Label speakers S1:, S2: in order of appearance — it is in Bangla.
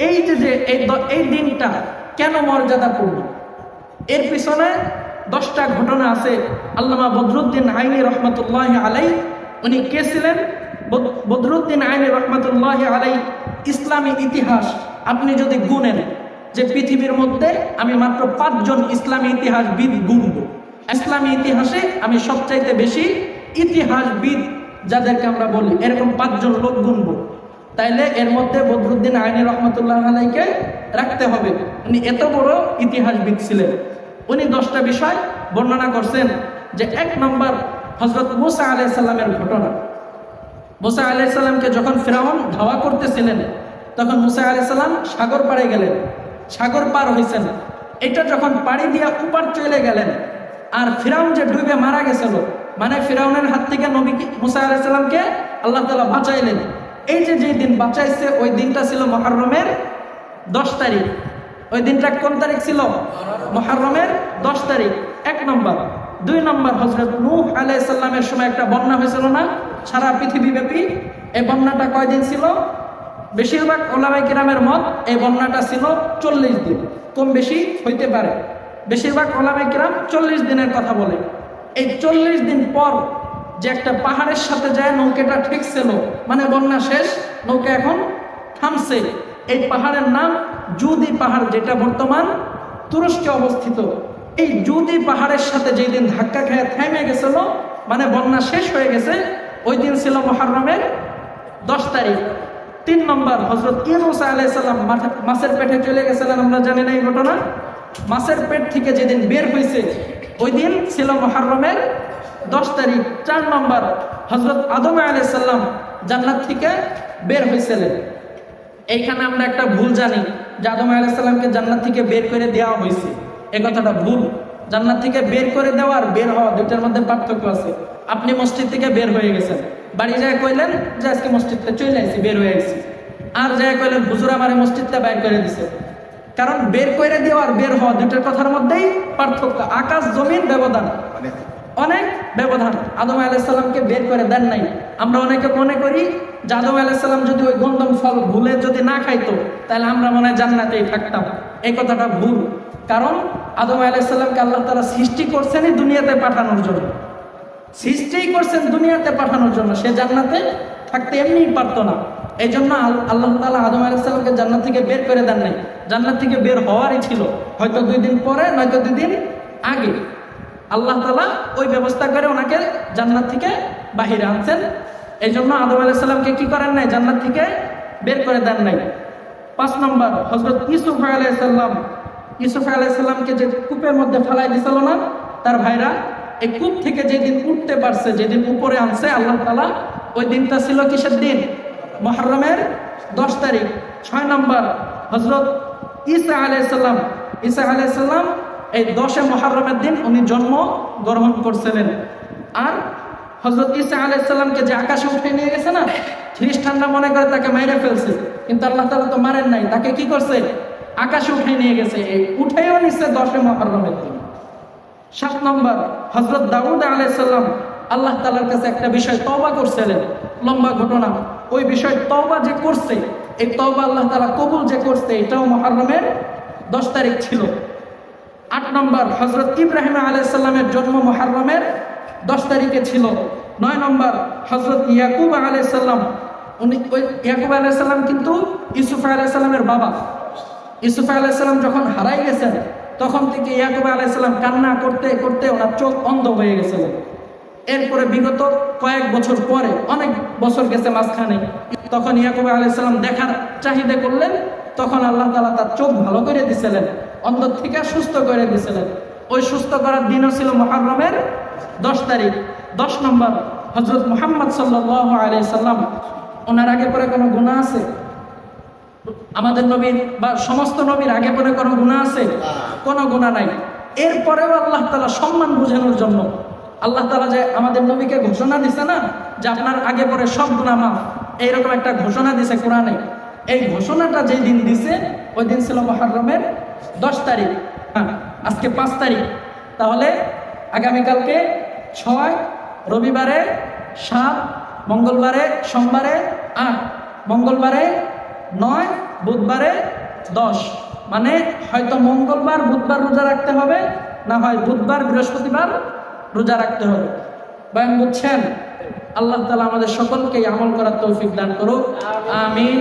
S1: এই যে যে এই দিনটা কেন মর্যাদাপূর্ণ এর পিছনে দশটা ঘটনা আছে। আল্লামা বদরুদ্দিন আইনি রহমতুল্লাহ আলাই, উনি কে ছিলেন? বদ- বদরুদ্দিন আইনি রহমতুল্লাহ আলাই, ইসলামী ইতিহাস আপনি যদি গুনেন, যে পৃথিবীর মধ্যে আমি মাত্র পাঁচজন ইসলামী ইতিহাসবিদ গুনব। ইসলামী ইতিহাসে আমি সবচাইতে বেশি ইতিহাসবিদ যাদেরকে আমরা বলি, এরকম পাঁচজন লোক গুনব। তাইলে এর মধ্যে বদরুদ্দিন আইনি রহমতুল্লাহ আলাইকে রাখতে হবে। উনি এত বড় ইতিহাসবিদ ছিলেন উনি দশটা বিষয় বর্ণনা করছেন যে এক নম্বর হজরত মুসা আলাইসাল্লামের ঘটনা। মুসা আলাইসাল্লামকে যখন ফেরাউন ধাওয়া করতেছিলেন, তখন মুসা আলাইসাল্লাম সাগর পাড়ে গেলেন। সাগর পার হয়েছেন এটা যখন পাড়ি দিয়া উপার চলে গেলেন, আর ফিরাউন যে ডুবে মারা গেছিল মানে ফিরাউনের হাত থেকে নবী মুসা আলাইসাল্লামকে আল্লাহ তালা বাঁচাইলেন। এই যে যেই দিন বাঁচাইছে, ওই দিনটা ছিল মহরমের দশ তারিখ। ওই দিনটা কোন তারিখ ছিল? মহরমের দশ তারিখ। এক নম্বর। দুই নম্বর হজরত নূহ আলাইসাল্লামের সময় একটা বন্যা হয়েছিল না? সারা পৃথিবীব্যাপী। এই বন্যাটা কয়দিন ছিল? বেশিরভাগ ওলামাই কিরামের মত এই বন্যাটা ছিল চল্লিশ দিন। কম বেশি হইতে পারে। বেশিরভাগ ওলামাই কিরাম চল্লিশ দিনের কথা বলে। এই চল্লিশ দিন পর যে একটা পাহাড়ের সাথে যায়, নৌকাটা ঠেকছিল মানে বন্যা শেষ, নৌকা এখন থামছে। এই পাহাড়ের নাম জুদি পাহাড়, যেটা বর্তমান তুরস্কে অবস্থিত। এই জুদি পাহাড়ের সাথে যেই দিন ধাক্কা খেয়ে থেমে গেছিল মানে বন্যা শেষ হয়ে গেছে, ওই দিন ছিল মহারমের দশ তারিখ। তিন নম্বর হজরত ইউনুস আলাইসাল্লাম মাছের পেটে চলে গেছিলেন, আমরা জানি না এই ঘটনা। মাছের পেট থেকে যেদিন বের হয়েছে ওই দিন ছিল মহারমের দশ তারিখ, চার নম্বর হজরত আদম আলাইসাল্লাম জান্নাত থেকে বের হয়েছিলেন এইখানে আমরা একটা ভুল জানি যে আদম আলাইসাল্লামকে জান্নাত থেকে বের করে দেওয়া হয়েছে। এ কথাটা ভুল। জান্নাত থেকে বের করে দেওয়া আর বের হওয়া দুইটার মধ্যে পার্থক্য আছে। আপনি মসজিদ থেকে বের হয়ে গেছেন। বাড়ি যায় কইলেন যে আজকে মসজিদটা চলে আসছি বের হয়ে গেছি আর যায় কইলেন, হুজুর আমার মসজিদটা বের করে দিছে। কারণ বের করে দেওয়া আর বের হওয়া দুইটার কথার মধ্যেই পার্থক্য। আকাশ, জমিন, ব্যবধান। অনেক ব্যবধান। আদম আলাইসাল্লামকে বের করে দেন নাই। আমরা অনেকে মনে করি যে আদম আলাইসাল্লাম যদি ওই গন্ধম ফল ভুলে যদি না খাইতো, তাহলে আমরা মনে হয় জান্নাতেই থাকতাম। এই কথাটা ভুল। কারণ আদম আলাইসাল্লামকে আল্লাহ তারা সৃষ্টি করছেনই দুনিয়াতে পাঠানোর জন্য। সৃষ্টিই করছেন দুনিয়াতে পাঠানোর জন্য। সে জান্নাতে থাকতে এমনিই পারতো না। এই জন্য আল- আল্লাহ তালা আদম আলাইসাল্লামকে জান্নাত থেকে বের করে দেন নাই। জান্নাত থেকে বের হওয়ারই ছিল। হয়তো দুই দিন পরে, নয়তো দুই দিন আগে। আল্লাহ তালা ওই ব্যবস্থা করে ওনাকে জান্নাত থেকে বাহিরে আনছেন। এই জন্য আদম আলাইসাল্লামকে কি করেন নাই? জান্নাত থেকে বের করে দেন নাই। পাঁচ নম্বর হজরত ইসুফ আলাইসাল্লাম ইসুফ আলাইসাল্লামকে যে কূপের মধ্যে ফেলাই দিছিল না, তার ভাইরা এই কূপ থেকে যেদিন উঠতে পারছে, যেদিন উপরে আনছে, আল্লাহ তালা ওই দিনটা ছিল কিসের দিন? মহরমের দশ তারিখ। ছয় নম্বর হজরত ইসা আলাইসাল্লাম ইসা আলাইসাল্লাম এই দশে মহরমের দিন উনি জন্ম গ্রহণ করছিলেন। আর হজরত ইসা আলাইসাল্লামকে যে আকাশে উঠে নিয়ে গেছে না, খ্রিস্টানরা মনে করে তাকে মাইরে ফেলছে। কিন্তু আল্লাহ তালা তো মারেন নাই, তাকে কি করছে? আকাশে উঠে নিয়ে গেছে। এই উঠেও নিচ্ছে দশে মহরমের দিন। সাত নম্বর হজরত দাউদ আলাইসাল্লাম আল্লাহ তালার কাছে একটা বিষয় তওবা করছিলেন। লম্বা ঘটনা। ওই বিষয় তওবা যে করছে, এই তওবা আল্লাহ তালা কবুল যে করছে, এটাও মহরমের দশ তারিখ ছিল। আট নম্বর হজরত ইব্রাহিম আলাইসাল্লামের জন্ম মহরমের দশ তারিখে ছিল। নয় নম্বর হজরত ইয়াকুব আলাইসাল্লাম উনি ওই ইয়াকুব আলাইসাল্লাম কিন্তু ইসুফ আলাইসাল্লামের বাবা। ইসুফ আলাইসাল্লাম যখন হারাই গেছেন, তখন থেকে ইয়াকুব আলাইসাল্লাম কান্না করতে করতে ওনার চোখ অন্ধ হয়ে গেছিল। এরপরে বিগত কয়েক বছর পরে, অনেক বছর গেছে মাঝখানে, তখন ইয়াকুব আলাইসাল্লাম দেখার চাহিদা করলেন, তখন আল্লাহ তালা তার চোখ ভালো করে দিছিলেন। অন্ধ থেকে সুস্থ করে দিয়েছিলেন। ওই সুস্থ করার দিনও ছিল মহারমের দশ তারিখ। দশ নম্বর হজরত মোহাম্মদ সাল্লাম, ওনার আগে পরে কোনো গুণা আছে? আমাদের নবীর বা সমস্ত নবীর আগে পরে কোনো গুণা আছে? কোনো গুণা নাই। এরপরেও আল্লাহ তালা সম্মান বোঝানোর জন্য, আল্লাহ তালা যে আমাদের নবীকে ঘোষণা দিছে না, যে আপনার আগে পরে সব গুণা মাফ, এইরকম একটা ঘোষণা দিছে কোরআনে। এই ঘোষণাটা যেই দিন দিছে, ওই দিন ছিল মহারমের দশ তারিখ। হ্যাঁ আজকে পাঁচ তারিখ। তাহলে আগামীকালকে ছয়, রবিবারে সাত, মঙ্গলবারে সোমবারে আট, মঙ্গলবারে নয়, বুধবারে দশ। মানে হয়তো মঙ্গলবার, বুধবার রোজা রাখতে হবে, না হয় বুধবার, বৃহস্পতিবার রোজা রাখতে হবে। বয়ান বুঝছেন? আল্লাহ তালা আমাদের সকলকে আমল করার তৌফিক দান করুক। আমিন।